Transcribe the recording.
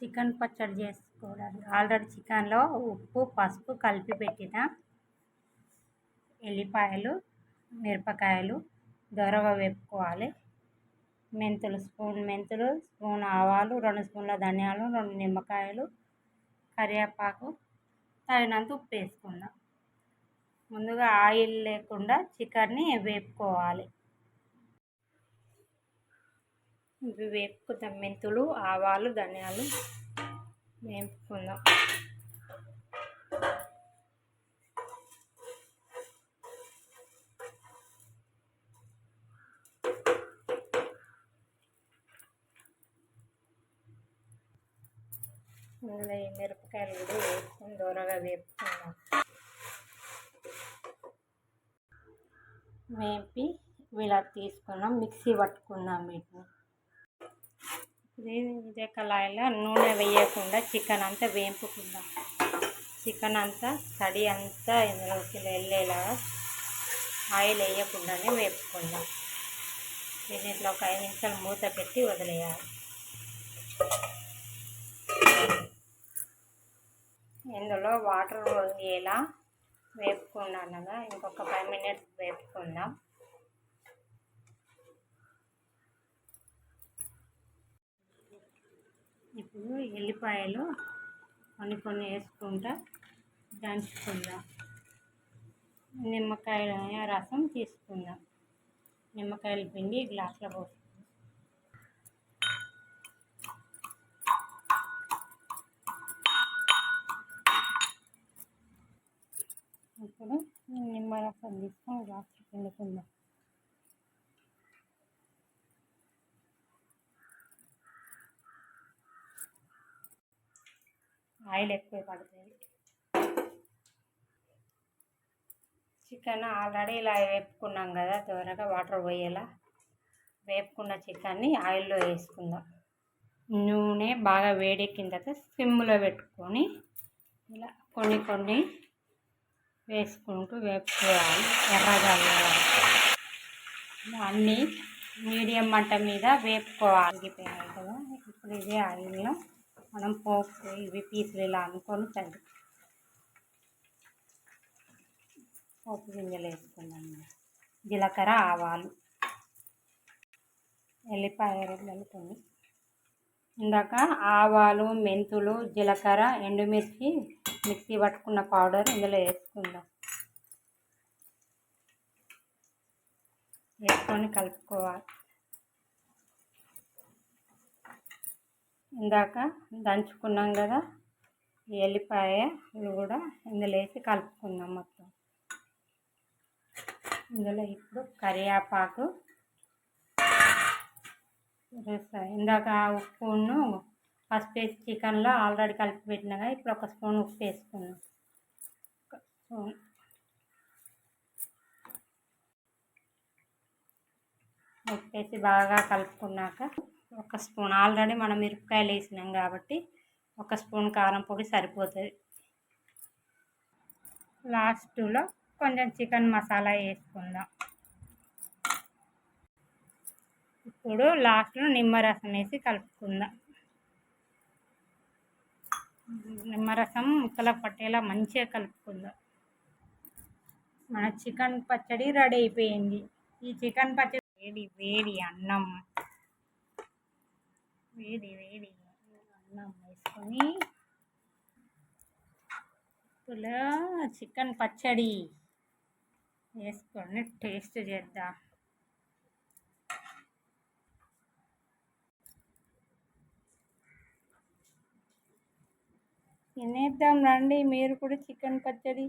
Chicken పచ్చడి చేసుకోవడానికి already చికెన్లో ఉప్పు పసుపు కలిపి పెట్టిన ఎల్లిపాయలు మిరపకాయలు దోరగా వేపుకోవాలి. మెంతులు స్పూన్ మెంతులు స్పూన్ ఆవాలు రెండు స్పూన్ల ధనియాలు రెండు నిమ్మకాయలు కరివేపాకు తగినంత ఉప్పు వేసుకుందాం. ముందుగా ఆయిల్ లేకుండా చికెన్ని వేపుకోవాలి ఇవి వేపుకుందాం మెంతులు ఆవాలు ధనియాలు వేపుకుందాం. ఇందులో ఈ మిరపకాయలు కూడా వేసుకొని దూరగా వేపుకుందాం. వేపి ఇలా తీసుకున్నాం మిక్సీ పట్టుకుందాం వీటిని. ఇదే కళాయిలో నూనె వేయకుండా చికెన్ అంతా వేపుకుందాం. చికెన్ అంతా తడి అంతా ఇందులోకి వెళ్ళేలాగా ఆయిల్ వేయకుండానే వేపుకుందాం. దీంట్లో ఒక ఐదు నిమిషాలు మూత పెట్టి వదిలేయాలి. ఇందులో వాటర్ వంగేలా వేపుకున్నాను కదా ఇంకొక ఫైవ్ మినిట్స్ వేపుకుందాం ఇప్పుడు ఎల్లిపాయలు కొన్ని కొన్ని వేసుకుంటా దంచుకుందాం నిమ్మకాయల రసం తీసుకుందాం. నిమ్మకాయల పిండి గ్లాసులో పోసుకుందాం. ఇప్పుడు నిమ్మరసం తీసుకొని గ్లాస్లో పిండుకుందాం. ఆయిల్ ఎక్కువ పడుతుంది. చికెన్ ఆల్రెడీ ఇలా వేపుకున్నాం కదా త్వరగా వాటర్ పోయేలా. వేపుకున్న చికెన్ని ఆయిల్లో వేసుకుందాం. నూనె బాగా వేడెక్కిన తర్వాత సిమ్లో పెట్టుకొని ఇలా కొన్ని కొన్ని వేసుకుంటూ వేపుకోవాలి. ఎర్రగా అన్నీ మీడియం మంట మీద వేపుకోవాలి. కదా ఇప్పుడు ఇదే ఆయిల్లో మనం పోపు ఇవి పీసులు ఇలా అనుకొని తగ్గి పోపు గింజలు వేసుకుందాం జీలకర్ర ఆవాలు ఎల్లిపాయ కొన్ని ఇందాక ఆవాలు మెంతులు జీలకర్ర ఎండుమిర్చి మిక్సీ పట్టుకున్న పౌడర్ ఇందులో వేసుకుందాం. వేసుకొని కలుపుకోవాలి. ఇందాక దంచుకున్నాం కదా ఎల్లిపాయలు కూడా ఇందులో వేసి కలుపుకుందాం మొత్తం. ఇందులో ఇప్పుడు కరివేపాకు ఇందాక ఉప్పును పసుపు వేసి చికెన్లో ఆల్రెడీ కలిపి పెట్టినాక ఇప్పుడు ఒక స్పూన్ ఉప్పు వేసుకున్నాం స్పూన్. ఉప్పు వేసి బాగా కలుపుకున్నాక ఒక స్పూన్. ఆల్రెడీ మనం మిరపకాయలు వేసినాం కాబట్టి ఒక స్పూన్ కారం పొడి సరిపోతుంది. లాస్ట్లో కొంచెం చికెన్ మసాలా వేసుకుందాం. ఇప్పుడు లాస్ట్లో నిమ్మరసం వేసి కలుపుకుందాం. నిమ్మరసం ముక్కలకు పట్టేలా మంచిగా కలుపుకుందాం. మన చికెన్ పచ్చడి రెడీ అయిపోయింది. ఈ చికెన్ పచ్చడి వేడి వేడి అన్నం. వేడి వేడి అన్నం వేసుకొని ఇప్పుడు చికెన్ పచ్చడి వేసుకొని టేస్ట్ చేద్దాం. తినేద్దాం రండి మీరు కూడా చికెన్ పచ్చడి.